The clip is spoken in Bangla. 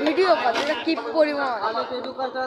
ভিডিও কত এটা কি পরিমাণ? আমি টেডু কালচার